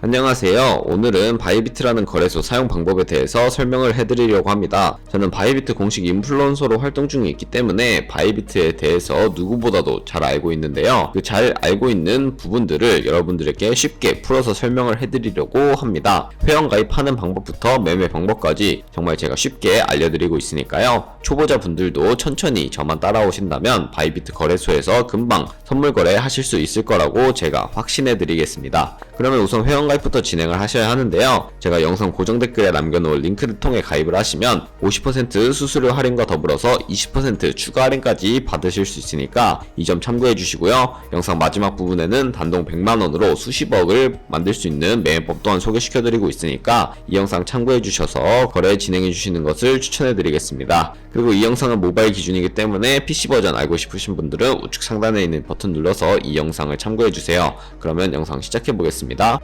안녕하세요. 오늘은 바이비트라는 거래소 사용 방법에 대해서 설명을 해드리려고 합니다. 저는 바이비트 공식 인플루언서로 활동 중에 있기 때문에 바이비트에 대해서 누구보다도 잘 알고 있는데요. 그 잘 알고 있는 부분들을 여러분들에게 쉽게 풀어서 설명을 해드리려고 합니다. 회원 가입하는 방법부터 매매 방법까지 정말 제가 쉽게 알려드리고 있으니까요. 초보자 분들도 천천히 저만 따라오신다면 바이비트 거래소에서 금방 선물 거래 하실 수 있을 거라고 제가 확신해 드리겠습니다. 그러면 우선 회원 가입부터 진행을 하셔야 하는데요. 제가 영상 고정 댓글에 남겨놓을 링크를 통해 가입을 하시면 50% 수수료 할인과 더불어서 20% 추가 할인까지 받으실 수 있으니까 이 점 참고해 주시고요. 영상 마지막 부분에는 단돈 100만원으로 수십억을 만들 수 있는 매매법 또한 소개시켜 드리고 있으니까 이 영상 참고해 주셔서 거래 진행해 주시는 것을 추천해 드리겠습니다. 그리고 이 영상은 모바일 기준이기 때문에 PC 버전 알고 싶으신 분들은 우측 상단에 있는 버튼 눌러서 이 영상을 참고해 주세요. 그러면 영상 시작해 보겠습니다.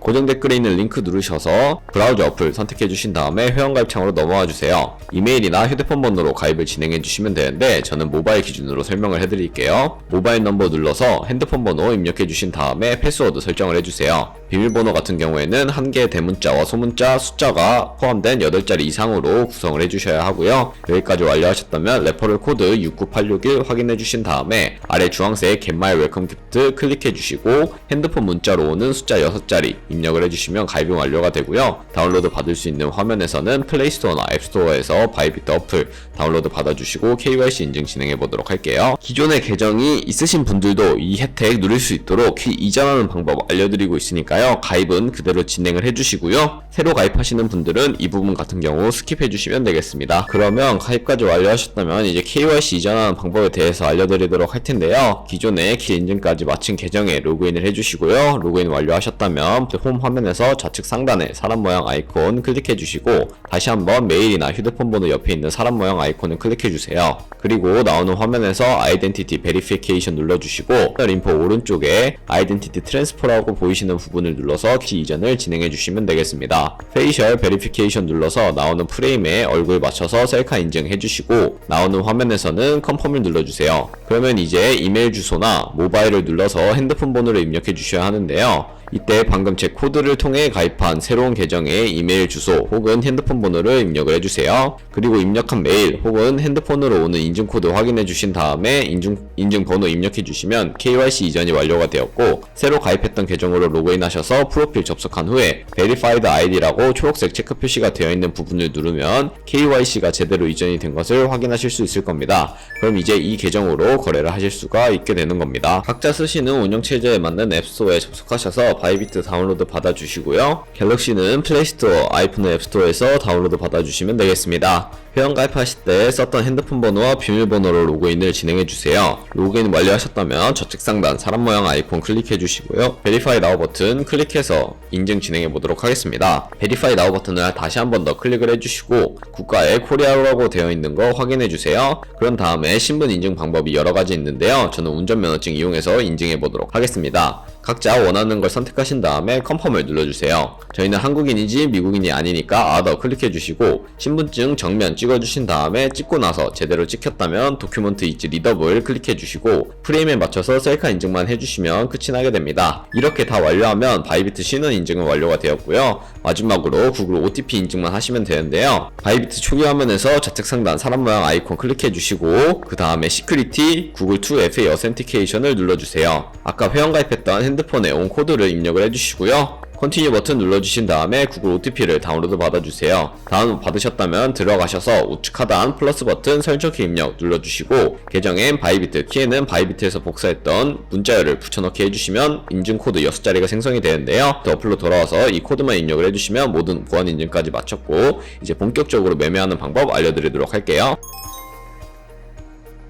고정 댓글에 있는 링크 누르셔서 브라우저 어플 선택해 주신 다음에 회원가입 창으로 넘어와 주세요. 이메일이나 휴대폰 번호로 가입을 진행해 주시면 되는데 저는 모바일 기준으로 설명을 해 드릴게요. 모바일 넘버 눌러서 핸드폰 번호 입력해 주신 다음에 패스워드 설정을 해 주세요. 비밀번호 같은 경우에는 한 개의 대문자와 소문자 숫자가 포함된 8자리 이상으로 구성을 해 주셔야 하고요. 여기까지 완료하셨다면 레퍼럴 코드 69861 확인해 주신 다음에 아래 주황색 My Welcome Gift 클릭해 주시고 핸드폰 문자로 오는 숫자 6자리 입력을 해주시면 가입이 완료가 되고요. 다운로드 받을 수 있는 화면에서는 플레이스토어나 앱스토어에서 바이비트 어플 다운로드 받아주시고 KYC 인증 진행해 보도록 할게요. 기존의 계정이 있으신 분들도 이 혜택 누릴 수 있도록 키 이전하는 방법 알려드리고 있으니까요. 가입은 그대로 진행을 해주시고요. 새로 가입하시는 분들은 이 부분 같은 경우 스킵해 주시면 되겠습니다. 그러면 가입까지 완료하셨다면 이제 KYC 이전하는 방법에 대해서 알려드리도록 할 텐데요. 기존에 키 인증까지 마친 계정에 로그인을 해주시고요. 로그인 완료하셨다면 홈 화면에서 좌측 상단에 사람 모양 아이콘 클릭해 주시고 다시 한번 메일이나 휴대폰 번호 옆에 있는 사람 모양 아이콘을 클릭해 주세요. 그리고 나오는 화면에서 아이덴티티 베리피케이션 눌러주시고 림포 오른쪽에 아이덴티티 트랜스퍼라고 보이시는 부분을 눌러서 키 이전을 진행해 주시면 되겠습니다. 페이셜 베리피케이션 눌러서 나오는 프레임에 얼굴 맞춰서 셀카 인증해 주시고 나오는 화면에서는 컨펌을 눌러주세요. 그러면 이제 이메일 주소나 모바일을 눌러서 핸드폰 번호를 입력해 주셔야 하는데요. 이때 방금 제 코드를 통해 가입한 새로운 계정의 이메일 주소 혹은 핸드폰 번호를 입력을 해주세요. 그리고 입력한 메일 혹은 핸드폰으로 오는 인증 코드 확인해 주신 다음에 인증, 인증 번호 입력해 주시면 KYC 이전이 완료가 되었고 새로 가입했던 계정으로 로그인하셔서 프로필 접속한 후에 Verified ID라고 초록색 체크 표시가 되어 있는 부분을 누르면 KYC가 제대로 이전이 된 것을 확인하실 수 있을 겁니다. 그럼 이제 이 계정으로 거래를 하실 수가 있게 되는 겁니다. 각자 쓰시는 운영체제에 맞는 앱스토어에 접속하셔서 바이비트 다운로드 받아주시고요. 갤럭시는 플레이스토어, 아이폰은 앱스토어에서 다운로드 받아주시면 되겠습니다. 회원 가입하실 때 썼던 핸드폰 번호와 비밀번호로 로그인을 진행해 주세요. 로그인 완료하셨다면 좌측 상단 사람 모양 아이콘 클릭해 주시고요. 베리파이 나우 버튼 클릭해서 인증 진행해 보도록 하겠습니다. 베리파이 나우 버튼을 다시 한 번 더 클릭을 해주시고 국가에 코리아로라고 되어 있는 거 확인해 주세요. 그런 다음에 신분 인증 방법이 여러 가지 있는데요. 저는 운전면허증 이용해서 인증해 보도록 하겠습니다. 각자 원하는 걸 선택하신 다음에 컨펌을 눌러주세요. 저희는 한국인이지 미국인이 아니니까 아더 클릭해 주시고 신분증 정면 찍어주신 다음에 찍고 나서 제대로 찍혔다면 도큐먼트 이지 리더블 클릭해 주시고 프레임에 맞춰서 셀카 인증만 해주시면 끝이 나게 됩니다. 이렇게 다 완료하면 바이비트 신원 인증은 완료가 되었고요. 마지막으로 구글 OTP 인증만 하시면 되는데요. 바이비트 초기 화면에서 좌측 상단 사람 모양 아이콘 클릭해 주시고 그 다음에 시큐리티 구글 2FA 어센티케이션을 눌러주세요. 아까 회원 가입했던 핸드 폰에 온 코드를 입력을 해주시고요. 컨티뉴 버튼 눌러주신 다음에 구글 OTP를 다운로드 받아주세요. 다운로드 받으셨다면 들어가셔서 우측 하단 플러스 버튼 설정키 입력 눌러주시고 계정엔 바이비트, 키에는 바이비트에서 복사했던 문자열을 붙여넣기 해주시면 인증코드 6자리가 생성이 되는데요. 또 어플로 돌아와서 이 코드만 입력을 해주시면 모든 보안 인증까지 마쳤고 이제 본격적으로 매매하는 방법 알려드리도록 할게요.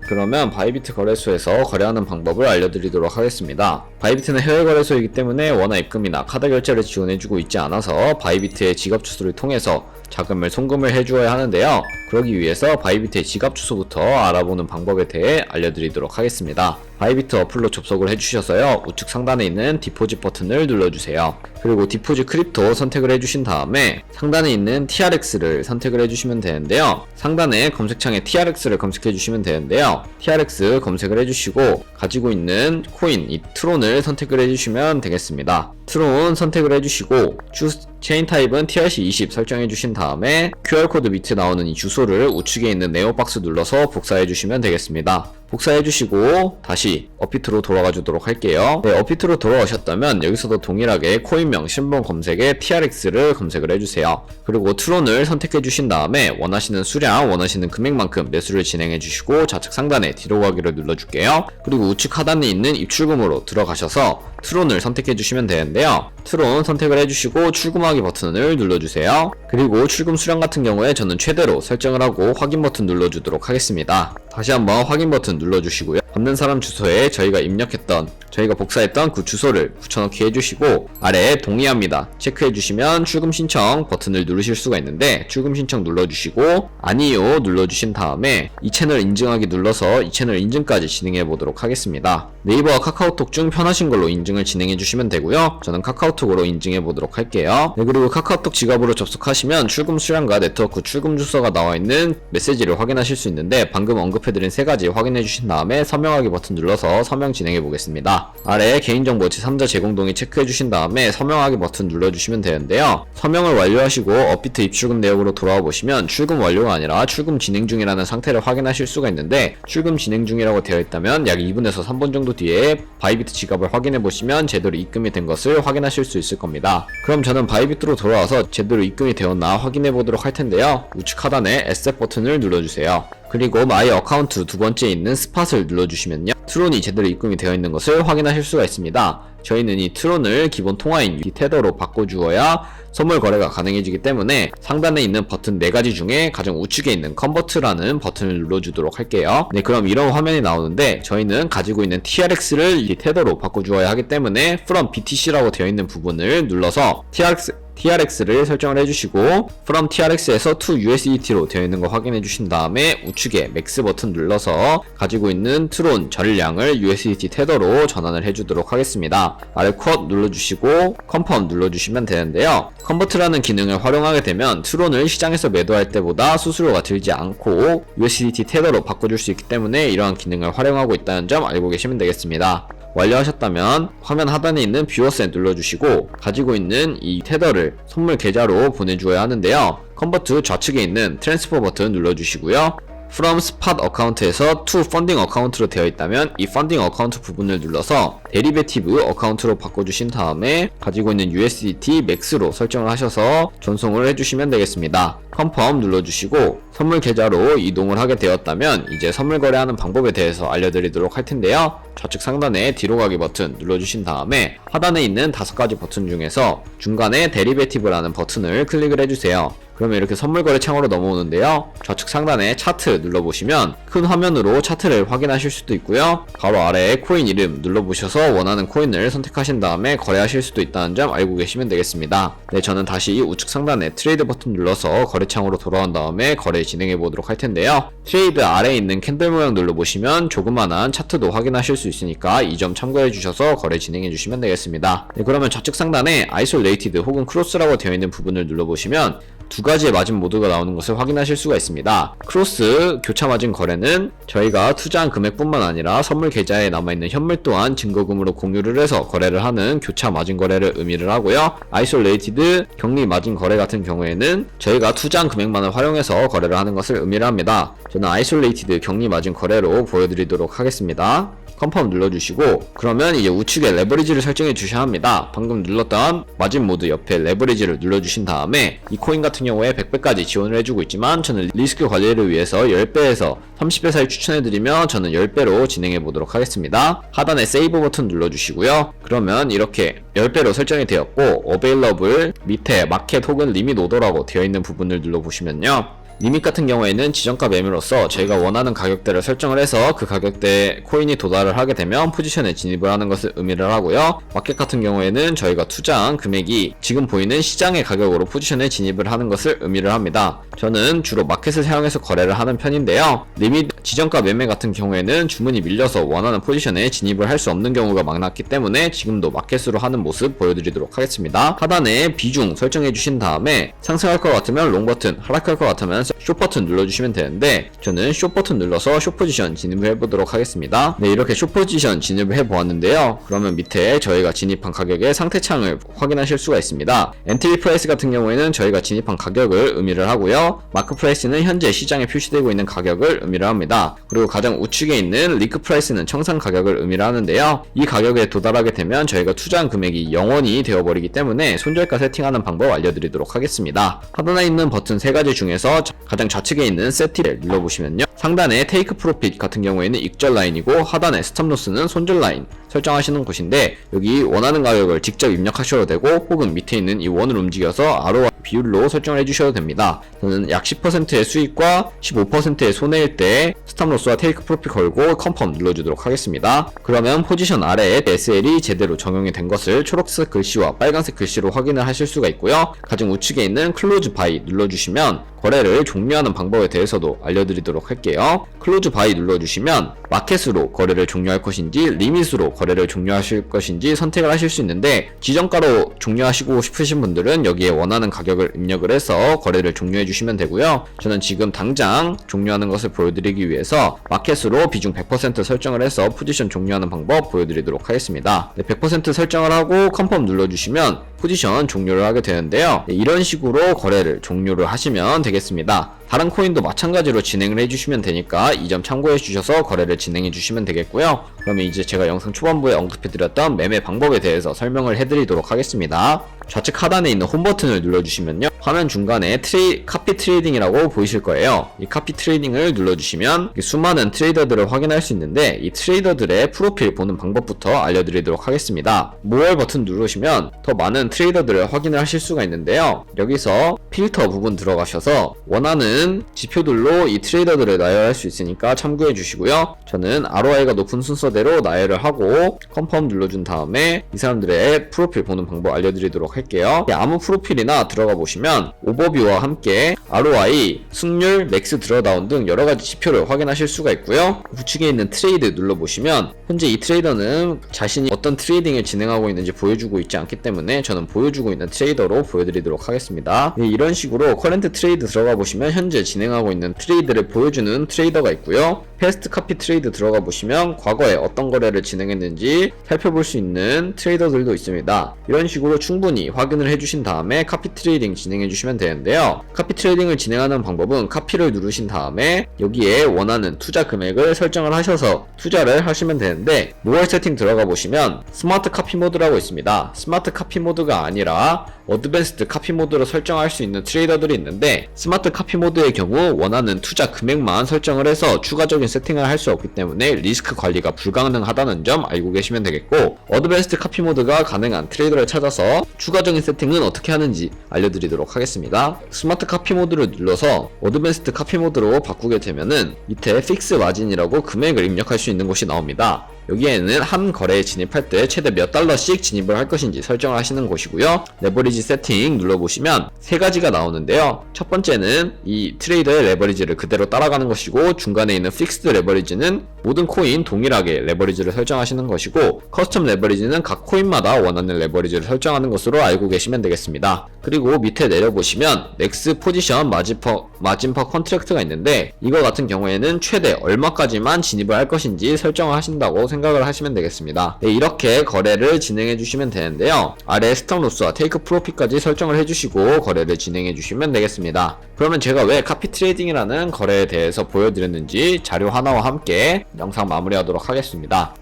그러면 바이비트 거래소에서 거래하는 방법을 알려드리도록 하겠습니다. 바이비트는 해외 거래소이기 때문에 원화 입금이나 카드 결제를 지원해주고 있지 않아서 바이비트의 지갑 주소를 통해서 자금을 송금을 해주어야 하는데요. 그러기 위해서 바이비트의 지갑 주소부터 알아보는 방법에 대해 알려드리도록 하겠습니다. 바이비트 어플로 접속을 해주셔서요. 우측 상단에 있는 디포짓 버튼을 눌러주세요. 그리고 디포짓 크립토 선택을 해주신 다음에 상단에 있는 TRX를 선택을 해주시면 되는데요. 상단에 검색창에 TRX를 검색해 주시면 되는데요. TRX 검색을 해주시고 가지고 있는 코인 이 트론을 선택을 해주시면 되겠습니다. 트론 선택을 해주시고 주 체인 타입은 TRC20 설정해 주신 다음에 QR코드 밑에 나오는 이 주소를 우측에 있는 네오박스 눌러서 복사해 주시면 되겠습니다. 복사해 주시고 다시 어피트로 돌아가 주도록 할게요. 네, 어피트로 돌아오셨다면 여기서도 동일하게 코인명 신분 검색에 TRX를 검색을 해주세요. 그리고 트론을 선택해 주신 다음에 원하시는 수량, 원하시는 금액만큼 매수를 진행해 주시고 좌측 상단에 뒤로 가기를 눌러줄게요. 그리고 우측 하단에 있는 입출금으로 들어가셔서 트론을 선택해 주시면 되는데요. 트론 선택을 해주시고 출금하기 버튼을 눌러주세요. 그리고 출금 수량 같은 경우에 저는 최대로 설정을 하고 확인 버튼 눌러주도록 하겠습니다. 다시 한번 확인 버튼 눌러주시고요. 받는 사람 주소에 저희가 입력했던 저희가 복사했던 그 주소를 붙여넣기 해주시고 아래에 동의합니다. 체크해주시면 출금 신청 버튼을 누르실 수가 있는데 출금 신청 눌러주시고 아니요 눌러주신 다음에 이 채널 인증하기 눌러서 이 채널 인증까지 진행해 보도록 하겠습니다. 네이버와 카카오톡 중 편하신 걸로 인증을 진행해 주시면 되고요. 저는 카카오톡으로 인증해 보도록 할게요. 네, 그리고 카카오톡 지갑으로 접속하시면 출금 수량과 네트워크 출금 주소가 나와 있는 메시지를 확인하실 수 있는데 방금 언급해드린 세 가지 확인해 주신 다음에 서명 하기 버튼 눌러서 서명 진행해 보겠습니다. 아래 개인정보 제3자 제공 동의 체크해 주신 다음에 서명하기 버튼 눌러주시면 되는데요. 서명을 완료하시고 업비트 입출금 내역으로 돌아와 보시면 출금 완료가 아니라 출금 진행 중이라는 상태를 확인하실 수가 있는데 출금 진행 중이라고 되어 있다면 약 2분에서 3분 정도 뒤에 바이비트 지갑을 확인해 보시면 제대로 입금이 된 것을 확인하실 수 있을 겁니다. 그럼 저는 바이비트로 돌아와서 제대로 입금이 되었나 확인해 보도록 할 텐데요. 우측 하단에 에셋 버튼을 눌러주세요. 그리고 마이 어카운트 두 번째에 있는 스팟을 눌러주시면요. 트론이 제대로 입금이 되어 있는 것을 확인하실 수가 있습니다. 저희는 이 트론을 기본 통화인 테더로 바꿔주어야 선물 거래가 가능해지기 때문에 상단에 있는 버튼 4가지 중에 가장 우측에 있는 컨버트라는 버튼을 눌러주도록 할게요. 네, 그럼 이런 화면이 나오는데 저희는 가지고 있는 TRX를 이 테더로 바꿔주어야 하기 때문에 from BTC라고 되어 있는 부분을 눌러서 TRX TRX를 설정을 해주시고 from TRX에서 to USDT로 되어 있는 거 확인해 주신 다음에 우측에 맥스 버튼 눌러서 가지고 있는 트론 전량을 USDT 테더로 전환을 해주도록 하겠습니다. 아래 컷 눌러주시고 컨펌 눌러주시면 되는데요. 컨버트라는 기능을 활용하게 되면 트론을 시장에서 매도할 때보다 수수료가 들지 않고 USDT 테더로 바꿔줄 수 있기 때문에 이러한 기능을 활용하고 있다는 점 알고 계시면 되겠습니다. 완료하셨다면 화면 하단에 있는 뷰어셋 눌러주시고 가지고 있는 이 테더를 선물 계좌로 보내주어야 하는데요. 컨버트 좌측에 있는 트랜스퍼 버튼 눌러주시고요. from spot 어카운트에서 to funding 어카운트로 되어 있다면 이 funding 어카운트 부분을 눌러서 데리베티브 어카운트로 바꿔주신 다음에 가지고 있는 USDT max로 설정을 하셔서 전송을 해주시면 되겠습니다. Confirm 눌러주시고 선물 계좌로 이동을 하게 되었다면 이제 선물 거래하는 방법에 대해서 알려드리도록 할 텐데요. 좌측 상단에 뒤로 가기 버튼 눌러주신 다음에 하단에 있는 다섯 가지 버튼 중에서 중간에 데리베티브라는 버튼을 클릭을 해주세요. 그러면 이렇게 선물 거래 창으로 넘어오는데요. 좌측 상단에 차트 눌러보시면 큰 화면으로 차트를 확인하실 수도 있고요. 바로 아래에 코인 이름 눌러보셔서 원하는 코인을 선택하신 다음에 거래하실 수도 있다는 점 알고 계시면 되겠습니다. 네, 저는 다시 우측 상단에 트레이드 버튼 눌러서 거래 창으로 돌아온 다음에 거래 진행해 보도록 할 텐데요. 트레이드 아래에 있는 캔들 모양 눌러보시면 조그만한 차트도 확인하실 수 있으니까 이 점 참고해 주셔서 거래 진행해 주시면 되겠습니다. 네, 그러면 좌측 상단에 아이솔레이티드 혹은 크로스라고 되어 있는 부분을 눌러보시면 두 가지의 마진 모두가 나오는 것을 확인하실 수가 있습니다. 크로스 교차 마진 거래는 저희가 투자한 금액뿐만 아니라 선물 계좌에 남아있는 현물 또한 증거금으로 공유를 해서 거래를 하는 교차 마진 거래를 의미를 하고요. 아이솔레이티드 격리 마진 거래 같은 경우에는 저희가 투자 한 금액만을 활용해서 거래를 하는 것을 의미를 합니다. 저는 아이솔레이티드 격리 마진 거래로 보여드리도록 하겠습니다. 컨펌 눌러주시고 그러면 이제 우측에 레버리지를 설정해 주셔야 합니다. 방금 눌렀던 마진 모드 옆에 레버리지를 눌러주신 다음에 이 코인 같은 경우에 100배까지 지원을 해주고 있지만 저는 리스크 관리를 위해서 10배에서 30배 사이 추천해드리면 저는 10배로 진행해 보도록 하겠습니다. 하단에 세이브 버튼 눌러주시고요. 그러면 이렇게 10배로 설정이 되었고 어베일러블 밑에 마켓 혹은 리밋 오더라고 되어 있는 부분을 눌러보시면요. 리밋 같은 경우에는 지정가 매매로서 저희가 원하는 가격대를 설정을 해서 그 가격대에 코인이 도달을 하게 되면 포지션에 진입을 하는 것을 의미를 하고요. 마켓 같은 경우에는 저희가 투자한 금액이 지금 보이는 시장의 가격으로 포지션에 진입을 하는 것을 의미를 합니다. 저는 주로 마켓을 사용해서 거래를 하는 편인데요. 리밋 지정가 매매 같은 경우에는 주문이 밀려서 원하는 포지션에 진입을 할 수 없는 경우가 많았기 때문에 지금도 마켓으로 하는 모습 보여드리도록 하겠습니다. 하단에 비중 설정해 주신 다음에 상승할 것 같으면 롱 버튼, 하락할 것 같으면 설정해서 쇼 버튼 눌러주시면 되는데 저는 쇼 버튼 눌러서 쇼 포지션 진입을 해보도록 하겠습니다. 네 이렇게 쇼 포지션 진입을 해보았는데요. 그러면 밑에 저희가 진입한 가격의 상태 창을 확인하실 수가 있습니다. 엔트리 프라이스 같은 경우에는 저희가 진입한 가격을 의미를 하고요. 마크 프라이스는 현재 시장에 표시되고 있는 가격을 의미를 합니다. 그리고 가장 우측에 있는 리크 프라이스는 청산 가격을 의미를 하는데요. 이 가격에 도달하게 되면 저희가 투자한 금액이 0원이 되어버리기 때문에 손절가 세팅하는 방법 알려드리도록 하겠습니다. 하단에 있는 버튼 세 가지 중에서 가장 좌측에 있는 세팅을 눌러보시면요. 상단에 테이크 프로핏 같은 경우에는 익절 라인이고 하단에 스톱 로스는 손절 라인 설정하시는 곳인데 여기 원하는 가격을 직접 입력하셔도 되고 혹은 밑에 있는 이 원을 움직여서 ROI 비율로 설정을 해주셔도 됩니다. 저는 약 10%의 수익과 15%의 손해일 때 스탑 로스와 테이크 프로핏 걸고 컨펌 눌러주도록 하겠습니다. 그러면 포지션 아래에 SL이 제대로 적용이 된 것을 초록색 글씨와 빨간색 글씨로 확인을 하실 수가 있고요. 가장 우측에 있는 클로즈 바이 눌러주시면 거래를 종료하는 방법에 대해서도 알려드리도록 할게요. 클로즈 바이 눌러주시면 마켓으로 거래를 종료할 것인지 리밋으로 거래를 종료하실 것인지 선택을 하실 수 있는데 지정가로 종료하시고 싶으신 분들은 여기에 원하는 가격 을 입력을 해서 거래를 종료해 주시면 되고요. 저는 지금 당장 종료하는 것을 보여드리기 위해서 마켓으로 비중 100% 설정을 해서 포지션 종료하는 방법 보여드리도록 하겠습니다. 네, 100% 설정을 하고 컨펌 눌러주시면 포지션 종료를 하게 되는데요. 네, 이런 식으로 거래를 종료를 하시면 되겠습니다. 다른 코인도 마찬가지로 진행을 해주시면 되니까 이 점 참고해 주셔서 거래를 진행해 주시면 되겠고요. 그러면 이제 제가 영상 초반부에 언급해드렸던 매매 방법에 대해서 설명을 해드리도록 하겠습니다. 좌측 하단에 있는 홈 버튼을 눌러주시면요. 화면 중간에 트레이, 카피 트레이딩이라고 보이실 거예요. 이 카피 트레이딩을 눌러주시면 수많은 트레이더들을 확인할 수 있는데 이 트레이더들의 프로필 보는 방법부터 알려드리도록 하겠습니다. 모월 버튼 누르시면 더 많은 트레이더들을 확인을 하실 수가 있는데요. 여기서 필터 부분 들어가셔서 원하는 지표들로 이 트레이더들을 나열할 수 있으니까 참고해 주시고요. 저는 ROI가 높은 순서대로 나열을 하고 컨펌 눌러준 다음에 이 사람들의 프로필 보는 방법 알려드리도록 할게요. 아무 프로필이나 들어가 보시면 오버뷰와 함께 ROI, 승률, 맥스 드러다운 등 여러 가지 지표를 확인하실 수가 있고요. 우측에 있는 트레이드 눌러보시면 현재 이 트레이더는 자신이 어떤 트레이딩을 진행하고 있는지 보여주고 있지 않기 때문에 저는 보여주고 있는 트레이더로 보여드리도록 하겠습니다. 네, 이런 식으로 커렌트 트레이드 들어가 보시면 현재 진행하고 있는 트레이드를 보여주는 트레이더가 있고요. 패스트 카피 트레이드 들어가 보시면 과거에 어떤 거래를 진행했는지 살펴볼 수 있는 트레이더들도 있습니다. 이런 식으로 충분히 확인을 해주신 다음에 카피 트레이딩 진행 해 주시면 되는데요. 카피 트레이딩을 진행하는 방법은 카피를 누르신 다음에 여기에 원하는 투자 금액을 설정을 하셔서 투자를 하시면 되는데 모월 세팅 들어가 보시면 스마트 카피 모드라고 있습니다. 스마트 카피 모드가 아니라 어드밴스드 카피 모드로 설정할 수 있는 트레이더들이 있는데 스마트 카피 모드의 경우 원하는 투자 금액만 설정을 해서 추가적인 세팅을 할 수 없기 때문에 리스크 관리가 불가능하다는 점 알고 계시면 되겠고 어드밴스드 카피 모드가 가능한 트레이더를 찾아서 추가적인 세팅은 어떻게 하는지 알려드리도록 하겠습니다. 스마트 카피 모드를 눌러서 어드밴스드 카피 모드로 바꾸게 되면은 밑에 픽스 마진이라고 금액을 입력할 수 있는 곳이 나옵니다. 여기에는 한 거래에 진입할 때 최대 몇 달러씩 진입을 할 것인지 설정을 하시는 곳이고요. 레버리지 세팅 눌러보시면 세 가지가 나오는데요. 첫 번째는 이 트레이더의 레버리지를 그대로 따라가는 것이고 중간에 있는 픽스드 레버리지는 모든 코인 동일하게 레버리지를 설정하시는 것이고 커스텀 레버리지는 각 코인마다 원하는 레버리지를 설정하는 것으로 알고 계시면 되겠습니다. 그리고 밑에 내려보시면 넥스 포지션 마진퍼 마진퍼 컨트랙트가 있는데 이거 같은 경우에는 최대 얼마까지만 진입을 할 것인지 설정을 하신다고 생각 을 하시면 되겠습니다. 네, 이렇게 거래를 진행해 주시면 되는데요. 아래 스톱 로스와 테이크 프로핏까지 설정을 해주시고 거래를 진행해 주시면 되겠습니다. 그러면 제가 왜 카피 트레이딩이라는 거래에 대해서 보여드렸는지 자료 하나와 함께 영상 마무리하도록 하겠습니다.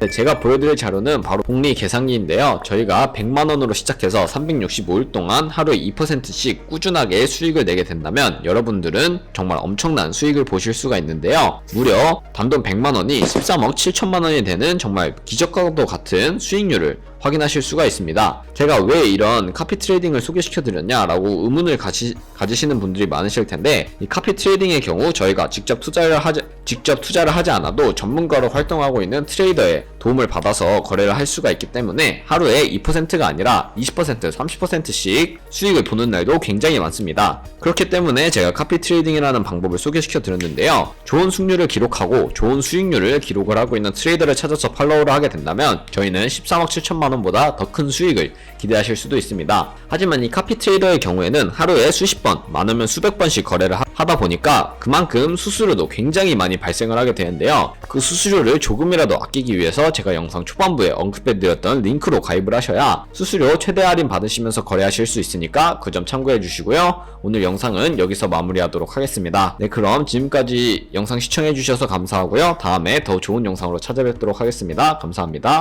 네, 제가 보여드릴 자료는 바로 복리 계산기인데요. 저희가 100만원으로 시작해서 365일 동안 하루에 2%씩 꾸준하게 수익을 내게 된다면 여러분들은 정말 엄청난 수익을 보실 수가 있는데요. 무려 단돈 100만원이 13억 7천만원이 되는 정말 기적과도 같은 수익률을 확인하실 수가 있습니다. 제가 왜 이런 카피 트레이딩을 소개시켜 드렸냐라고 의문을 가지, 가지시는 분들이 많으실 텐데 이 카피 트레이딩의 경우 저희가 직접 투자를 하지 직접 투자를 하지 않아도 전문가로 활동하고 있는 트레이더의 도움을 받아서 거래를 할 수가 있기 때문에 하루에 2%가 아니라 20%, 30%씩 수익을 보는 날도 굉장히 많습니다. 그렇기 때문에 제가 카피 트레이딩이라는 방법을 소개시켜 드렸는데요. 좋은 승률을 기록하고 좋은 수익률을 기록을 하고 있는 트레이더를 찾아서 팔로우를 하게 된다면 저희는 13억 7천만 원보다 더 큰 수익을 기대하실 수도 있습니다. 하지만 이 카피 트레이더의 경우에는 하루에 수십 번, 많으면 수백 번씩 거래를 하- 하다 보니까 그만큼 수수료도 굉장히 많이 발생을 하게 되는데요. 그 수수료를 조금이라도 아끼기 위해서 제가 영상 초반부에 언급해드렸던 링크로 가입을 하셔야 수수료 최대 할인 받으시면서 거래하실 수 있으니까 그 점 참고해 주시고요. 오늘 영상은 여기서 마무리하도록 하겠습니다. 네, 그럼 지금까지 영상 시청해 주셔서 감사하고요. 다음에 더 좋은 영상으로 찾아뵙도록 하겠습니다. 감사합니다.